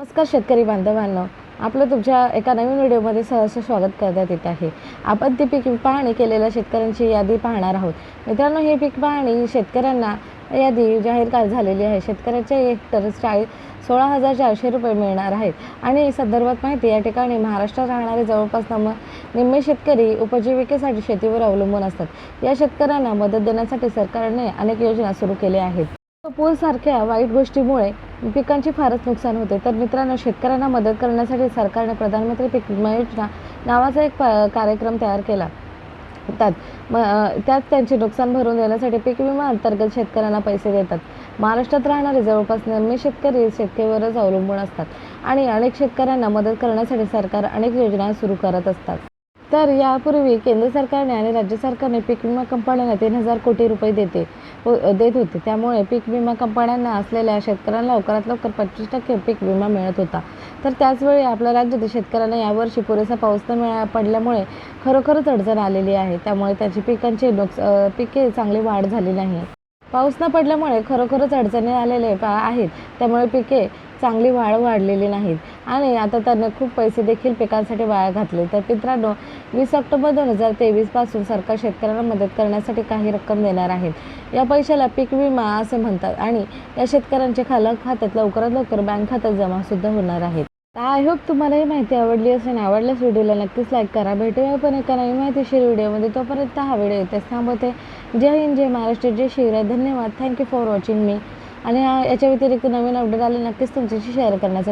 नमस्कार शेतकरी बांधवांनो आपलं तुमच्या एका नवीन व्हिडिओमध्ये सहर्ष स्वागत करण्यात येत आहे. आपण ती पीक पाहणी केलेल्या शेतकऱ्यांची यादी पाहणार आहोत. मित्रांनो ही पीक पाहणी शेतकऱ्यांना यादी जाहीर का झालेली आहे. शेतकऱ्याच्या हेक्टर चाळीस सोळा हजार चारशे रुपये मिळणार आहेत. आणि संदर्भात माहिती या ठिकाणी महाराष्ट्रात राहणारे जवळपास नम निम्मे शेतकरी उपजीविकेसाठी शेतीवर अवलंबून असतात. या शेतकऱ्यांना मदत देण्यासाठी सरकारने अनेक योजना सुरू केल्या आहेत. पूरसारख्या वाईट गोष्टीमुळे पिकांचे फारच नुकसान होते. तर मित्रांनो शेतकऱ्यांना मदत करण्यासाठी सरकारने प्रधानमंत्री पीक विमा योजना नावाचा एक प- कार्यक्रम तयार केला. त्यात म त्यात त्यांचे नुकसान भरून देण्यासाठी पीक विमा अंतर्गत शेतकऱ्यांना पैसे देतात. महाराष्ट्रात राहणारे जवळपास निम्मे शेतकरी शेतकरीवरच अवलंबून असतात आणि अनेक शेतकऱ्यांना मदत करण्यासाठी सरकार अनेक योजना सुरू करत असतात. तर यापूर्वी केंद्र सरकारने आणि राज्य सरकारने पीक विमा कंपन्यांना तीन हजार कोटी रुपये देते व- देत होते. त्यामुळे पीक विमा कंपन्यांना असलेल्या शेतकऱ्यांना लवकरात लवकर पंचवीस टक्के पीक विमा मिळत होता. तर त्याचवेळी आपल्या राज्यातील शेतकऱ्यांना यावर्षी पुरेसा पाऊस न मिळा पडल्यामुळे खरोखरच अडचण आलेली आहे. त्यामुळे त्याची पिकांची नुकस पिके चांगली वाढ झाली नाही. पाऊस न पडल्यामुळे खरोखरच अडचणी आलेले पा आहेत. त्यामुळे पिके चांगली वाढ वाढलेली नाहीत. आणि आता त्यांनी खूप पैसे देखील पिकांसाठी वाया घातले. तर मित्रांनो वीस ऑक्टोबर दोन हजार तेवीसपासून सरकार शेतकऱ्यांना मदत करण्यासाठी काही रक्कम देणार आहेत. या पैशाला पीक विमा असे म्हणतात आणि या शेतकऱ्यांचे खाला खात्यात लवकरात लवकर बँक खात्यात जमासुद्धा होणार आहेत. आय होप तुम्हाला ही माहिती आवडली असेल आवडल्यास व्हिडिओला नक्कीच लाईक करा. भेटूया पण एका नवीन माहितीशीर व्हिडिओमध्ये. तोपर्यंत हा व्हिडिओ इथेच थांबवते. जय हिंद जय महाराष्ट्र जय शिवराय. धन्यवाद. थँक्यू फॉर वॉचिंग मी आणि याच्या व्यतिरिक्त नवीन अपडेट आले नक्कीच तुमच्याशी शेअर करण्याचा